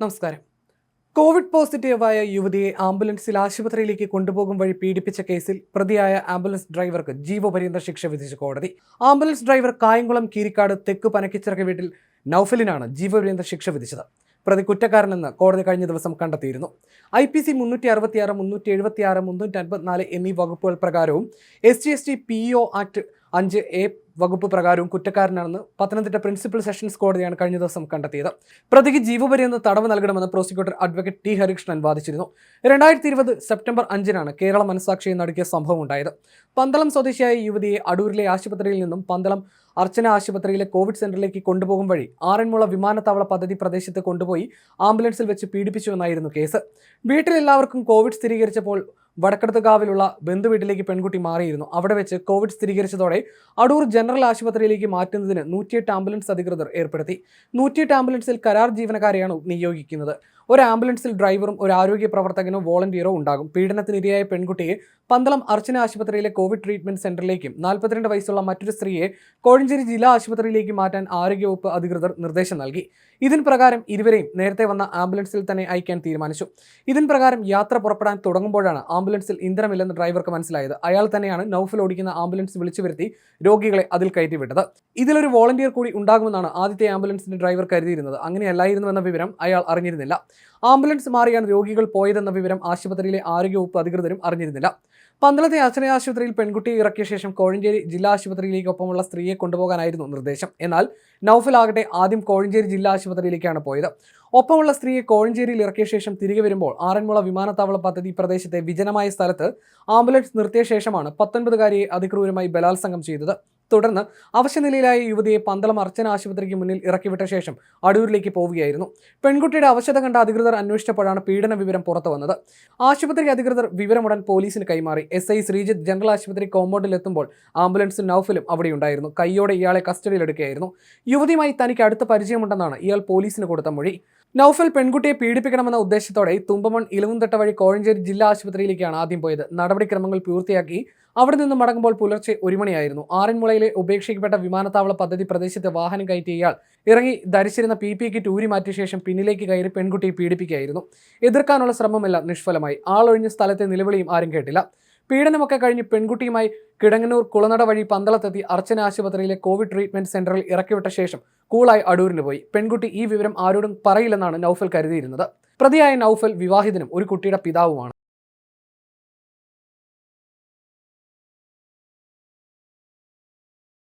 നമസ്കാരം. കോവിഡ് പോസിറ്റീവായ യുവതിയെ ആംബുലൻസിൽ ആശുപത്രിയിലേക്ക് കൊണ്ടുപോകും വഴി പീഡിപ്പിച്ച കേസിൽ പ്രതിയായ ആംബുലൻസ് ഡ്രൈവർക്ക് ജീവപര്യന്ത ശിക്ഷ വിധിച്ച കോടതി. ആംബുലൻസ് ഡ്രൈവർ കായംകുളം കീരിക്കാട് തെക്ക് പനക്കിച്ചിറക വീട്ടിൽ നൌഫലിനാണ് ജീവപര്യന്ത ശിക്ഷ വിധിച്ചത്. പ്രതി കുറ്റക്കാരനെന്ന് കോടതി കഴിഞ്ഞ ദിവസം കണ്ടെത്തിയിരുന്നു. ഐ പി സി മുന്നൂറ്റി അറുപത്തിയാറ് മുന്നൂറ്റി എഴുപത്തിയാറ് മുന്നൂറ്റി അൻപത്തിനാല് എന്നീ വകുപ്പുകൾ പ്രകാരവും S T S T P O act അഞ്ച് എ വകുപ്പ് പ്രകാരവും കുറ്റക്കാരനാണെന്ന് പത്തനംതിട്ട പ്രിൻസിപ്പൽ സെഷൻസ് കോടതിയാണ് കഴിഞ്ഞ ദിവസം കണ്ടെത്തിയത്. പ്രതിക്ക് ജീവപര്യന്തം തടവ് നൽകണമെന്ന് പ്രോസിക്യൂട്ടർ അഡ്വക്കേറ്റ് ടി ഹരികൃഷ്ണൻ വാദിച്ചിരുന്നു. രണ്ടായിരത്തി ഇരുപത് സെപ്റ്റംബർ അഞ്ചിനാണ് കേരള മനസാക്ഷിയെ നടുക്കിയ സംഭവം ഉണ്ടായത്. പന്തളം സ്വദേശിയായ യുവതിയെ അടൂരിലെ ആശുപത്രിയിൽ നിന്നും പന്തളം അർച്ചന ആശുപത്രിയിലെ കോവിഡ് സെന്ററിലേക്ക് കൊണ്ടുപോകും വഴി ആറന്മുള വിമാനത്താവള പദ്ധതി പ്രദേശത്ത് കൊണ്ടുപോയി ആംബുലൻസിൽ വെച്ച് പീഡിപ്പിച്ചുവെന്നായിരുന്നു കേസ്. വീട്ടിലെല്ലാവർക്കും കോവിഡ് സ്ഥിരീകരിച്ചപ്പോൾ വടക്കടത്തുകാവിലുള്ള ബന്ധുവീട്ടിലേക്ക് പെൺകുട്ടി മാറിയിരുന്നു. അവിടെ വെച്ച് കോവിഡ് സ്ഥിരീകരിച്ചതോടെ അടൂർ ജനറൽ ആശുപത്രിയിലേക്ക് മാറ്റുന്നതിന് നൂറ്റിയെട്ട് ആംബുലൻസ് അധികൃതർ ഏർപ്പെടുത്തി. നൂറ്റിയെട്ട് ആംബുലൻസിൽ കരാർ ജീവനക്കാരെയാണ് നിയോഗിക്കുന്നത്. ഒരു ആംബുലൻസിൽ ഡ്രൈവറും ഒരു ആരോഗ്യ പ്രവർത്തകനോ വോളണ്ടിയറോ ഉണ്ടാകും. പീഡനത്തിനിരയായ പെൺകുട്ടിയെ പന്തളം അർച്ചന ആശുപത്രിയിലെ കോവിഡ് ട്രീറ്റ്മെന്റ് സെന്ററിലേക്കും നാൽപ്പത്തിരണ്ട് വയസ്സുള്ള മറ്റൊരു സ്ത്രീയെ കോഴഞ്ചേരി ജില്ലാ ആശുപത്രിയിലേക്ക് മാറ്റാൻ ആരോഗ്യവകുപ്പ് അധികൃതർ നിർദ്ദേശം നൽകി. ഇതിൻ പ്രകാരം ഇരുവരെയും നേരത്തെ വന്ന ആംബുലൻസിൽ തന്നെ അയക്കാൻ തീരുമാനിച്ചു. ഇതിൻ പ്രകാരം യാത്ര പുറപ്പെടാൻ തുടങ്ങുമ്പോഴാണ് ആംബുലൻസിൽ ഇന്ധനമില്ലെന്ന് ഡ്രൈവർക്ക് മനസ്സിലായത്. അയാൾ തന്നെയാണ് നൌഫൽ ഓടിക്കുന്ന ആംബുലൻസ് വിളിച്ചു വരുത്തി രോഗികളെ അതിൽ കയറ്റിവിട്ടത് ഇതിലൊരു വോളണ്ടിയർ കൂടി ഉണ്ടാകുമെന്നാണ് ആദ്യത്തെ ആംബുലൻസിന്റെ ഡ്രൈവർ കരുതിയിരുന്നത്. അങ്ങനെയല്ലായിരുന്നുവെന്ന വിവരം അയാൾ അറിഞ്ഞിരുന്നില്ല. ആംബുലൻസ് മാറിയാണ് രോഗികൾ പോയതെന്ന വിവരം ആശുപത്രിയിലെ ആരോഗ്യവകുപ്പ് അധികൃതരും അറിഞ്ഞിരുന്നില്ല. പന്തളത്തെ അച്ഛനെ ആശുപത്രിയിൽ പെൺകുട്ടിയെ ഇറക്കിയ ശേഷം കോഴഞ്ചേരി ജില്ലാ ആശുപത്രിയിലേക്ക് ഒപ്പമുള്ള സ്ത്രീയെ കൊണ്ടുപോകാനായിരുന്നു നിർദ്ദേശം. എന്നാൽ നൌഫൽ ആകട്ടെ ആദ്യം കോഴഞ്ചേരി ജില്ലാ ആശുപത്രിയിലേക്കാണ് പോയത്. ഒപ്പമുള്ള സ്ത്രീയെ കോഴഞ്ചേരിയിൽ ഇറക്കിയ ശേഷം തിരികെ വരുമ്പോൾ ആറന്മുള വിമാനത്താവള പദ്ധതി പ്രദേശത്തെ വിജനമായ സ്ഥലത്ത് ആംബുലൻസ് നിർത്തിയ ശേഷമാണ് പത്തൊൻപതുകാരിയെ അതിക്രൂരമായി ബലാത്സംഗം ചെയ്തത്. തുടർന്ന് അവശനിലയിലായ യുവതിയെ പന്തളം അർച്ചന ആശുപത്രിക്ക് മുന്നിൽ ഇറക്കിവിട്ട ശേഷം അടൂരിലേക്ക് പോവുകയായിരുന്നു. പെൺകുട്ടിയുടെ അവശത കണ്ട അധികൃതർ അന്വേഷിച്ചപ്പോഴാണ് പീഡന വിവരം പുറത്തു വന്നത്. ആശുപത്രി അധികൃതർ വിവരമുടൻ പോലീസിന് കൈമാറി. എസ് ഐ ശ്രീജിത്ത് ജനറൽ ആശുപത്രി കോമ്പൗണ്ടിൽ എത്തുമ്പോൾ ആംബുലൻസും അവിടെ ഉണ്ടായിരുന്നു. കൈയോടെ ഇയാളെ കസ്റ്റഡിയിലെടുക്കുകയായിരുന്നു. യുവതിയുമായി തനിക്ക് അടുത്ത പരിചയമുണ്ടെന്നാണ് ഇയാൾ പോലീസിന് കൊടുത്ത മൊഴി. നൌഫൽ പെൺകുട്ടിയെ പീഡിപ്പിക്കണമെന്ന ഉദ്ദേശത്തോടെ തുമ്പമൺ ഇലവുംതട്ട വഴി കോഴഞ്ചേരി ജില്ലാ ആശുപത്രിയിലേക്കാണ് ആദ്യം പോയത്. നടപടിക്രമങ്ങൾ പൂർത്തിയാക്കി അവിടെ നിന്ന് മടങ്ങുമ്പോൾ പുലർച്ചെ ഒരു മണിയായിരുന്നു. ആറന്മുളയിലെ ഉപേക്ഷിക്കപ്പെട്ട വിമാനത്താവള പദ്ധതി പ്രദേശത്ത് വാഹനം കയറ്റിയ ഇയാൾ ഇറങ്ങി ധരിച്ചിരുന്ന പി പി കിറ്റ് ഊരി മാറ്റിയ ശേഷം പിന്നിലേക്ക് കയറി പെൺകുട്ടിയെ പീഡിപ്പിക്കുകയായിരുന്നു. എതിർക്കാനുള്ള ശ്രമമെല്ലാം നിഷ്ഫലമായി. ആളൊഴിഞ്ഞ സ്ഥലത്തെ നിലവിളിയും ആരും കേട്ടില്ല. പീഡനമൊക്കെ കഴിഞ്ഞ് പെൺകുട്ടിയുമായി കിടങ്ങനൂർ കുളനട വഴി പന്തളത്തെത്തി അർച്ചന ആശുപത്രിയിലെ കോവിഡ് ട്രീറ്റ്മെന്റ് സെന്ററിൽ ഇറക്കിവിട്ട ശേഷം കൂളായി അടൂരിന് പോയി. പെൺകുട്ടി ഈ വിവരം ആരോടും പറയില്ലെന്നാണ് നൌഫൽ കരുതിയിരുന്നത്. പ്രതിയായ നൌഫൽ വിവാഹിതനും ഒരു കുട്ടിയുടെ പിതാവുമാണ്.